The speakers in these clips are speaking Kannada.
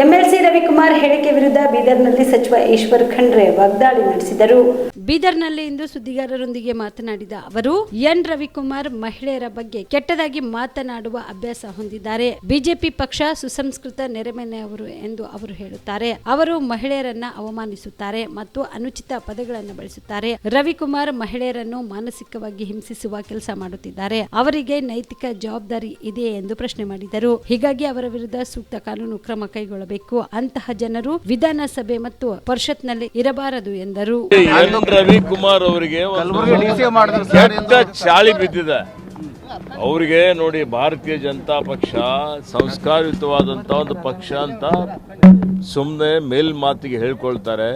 ಎಂಎಲ್ಸಿ ರವಿಕುಮಾರ್ ಹೇಳಿಕೆ ವಿರುದ್ಧ ಬೀದರ್ನಲ್ಲಿ ಸಚಿವ ಈಶ್ವರ್ ಖಂಡ್ರೆ ವಾಗ್ದಾಳಿ ನಡೆಸಿದರು. ಬೀದರ್ನಲ್ಲಿ ಇಂದು ಸುದ್ದಿಗಾರರೊಂದಿಗೆ ಮಾತನಾಡಿದ ಅವರು, ಎನ್ ರವಿಕುಮಾರ್ ಮಹಿಳೆಯರ ಬಗ್ಗೆ ಕೆಟ್ಟದಾಗಿ ಮಾತನಾಡುವ ಅಭ್ಯಾಸ ಹೊಂದಿದ್ದಾರೆ. ಬಿಜೆಪಿ ಪಕ್ಷ ಸುಸಂಸ್ಕೃತ ನೆರೆಮನೆಯವರು ಎಂದು ಅವರು ಹೇಳುತ್ತಾರೆ. ಅವರು ಮಹಿಳೆಯರನ್ನ ಅವಮಾನಿಸುತ್ತಾರೆ ಮತ್ತು ಅನುಚಿತ ಪದಗಳನ್ನು ಬಳಸುತ್ತಾರೆ. ರವಿಕುಮಾರ್ ಮಹಿಳೆಯರನ್ನು ಮಾನಸಿಕವಾಗಿ ಹಿಂಸಿಸುವ ಕೆಲಸ ಮಾಡುತ್ತಿದ್ದಾರೆ. ಅವರಿಗೆ ನೈತಿಕ ಜವಾಬ್ದಾರಿ ಇದೆ ಎಂದು ಪ್ರಶ್ನೆ ಮಾಡಿದರು. ಹೀಗಾಗಿ ಅವರ ವಿರುದ್ಧ ಸೂಕ್ತ ಕಾನೂನು ಕ್ರಮ ಕೈಗೊಳ್ಳಬೇಕು. ಅಂತಹ ಜನರು ವಿಧಾನಸಭೆ ಮತ್ತು ಪರಿಷತ್ನಲ್ಲಿ ಇರಬಾರದು ಎಂದರು. ರವಿಕುಮಾರ್ ಅವರಿಗೆ ಚಾಳಿ ಬಿದ್ದಿದೆ. ಅವರಿಗೆ ನೋಡಿ ಭಾರತೀಯ ಜನತಾ ಪಕ್ಷ ಸಂಸ್ಕಾರಯುತವಾದಂಥ ಒಂದು ಪಕ್ಷ ಅಂತ ಸುಮ್ಮನೆ ಮೇಲ್ ಮಾತಿಗೆ ಹೇಳ್ಕೊಳ್ತಾರೆ.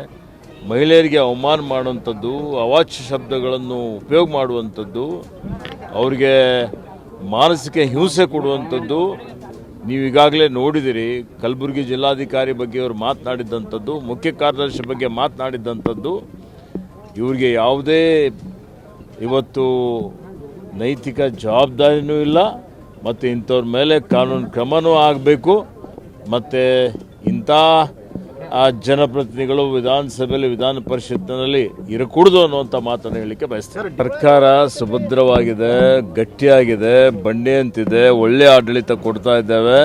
ಮಹಿಳೆಯರಿಗೆ ಅವಮಾನ ಮಾಡುವಂಥದ್ದು ಅವಾಚ್ಯ ಶಬ್ದಗಳನ್ನು ಉಪಯೋಗ ಮಾಡುವಂಥದ್ದು ಅವರಿಗೆ ಮಾನಸಿಕ ಹಿಂಸೆ ಕೊಡುವಂಥದ್ದು ನೀವು ಈಗಾಗಲೇ ನೋಡಿದಿರಿ, ಕಲಬುರಗಿ ಜಿಲ್ಲಾಧಿಕಾರಿ ಬಗ್ಗೆ ಅವರು ಮಾತನಾಡಿದ್ದಂಥದ್ದು, ಮುಖ್ಯ ಕಾರ್ಯದರ್ಶಿ ಬಗ್ಗೆ ಮಾತನಾಡಿದ್ದಂಥದ್ದು. ಇವ್ರಿಗೆ ಯಾವುದೇ ಇವತ್ತು ನೈತಿಕ ಜವಾಬ್ದಾರಿನೂ ಇಲ್ಲ, ಮತ್ತು ಇಂಥವ್ರ ಮೇಲೆ ಕಾನೂನು ಕ್ರಮನೂ ಆಗಬೇಕು, ಮತ್ತು ಇಂಥ ಆ ಜನಪ್ರತಿನಿಧಿಗಳು ವಿಧಾನಸಭೆಯಲ್ಲಿ ವಿಧಾನ ಪರಿಷತ್ತಿನಲ್ಲಿ ಇರಕೂಡದು ಅನ್ನುವಂಥ ಮಾತನ್ನು ಹೇಳಲಿಕ್ಕೆ ಬಯಸ್ತಾರೆ ಸರ್ಕಾರ ಸುಭದ್ರವಾಗಿದೆ ಗಟ್ಟಿಯಾಗಿದೆ ಬಂಡೆ ಅಂತಿದೆ ಒಳ್ಳೆ ಆಡಳಿತ ಕೊಡ್ತಾ ಇದ್ದೇವೆ.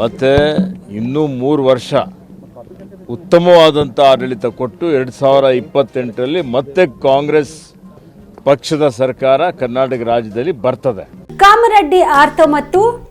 ಮತ್ತು ಇನ್ನೂ ಮೂರು ವರ್ಷ ಉತ್ತಮವಾದಂಥ ಆಡಳಿತ ಕೊಟ್ಟು ಎರಡು ಸಾವಿರ ಇಪ್ಪತ್ತೆಂಟರಲ್ಲಿ ಮತ್ತೆ ಕಾಂಗ್ರೆಸ್ ಪಕ್ಷದ ಸರ್ಕಾರ ಕರ್ನಾಟಕ ರಾಜ್ಯದಲ್ಲಿ ಬರ್ತದೆ. ಕಾಮರೆಡ್ಡಿ ಆರ್ತೋ ಮತ್ತು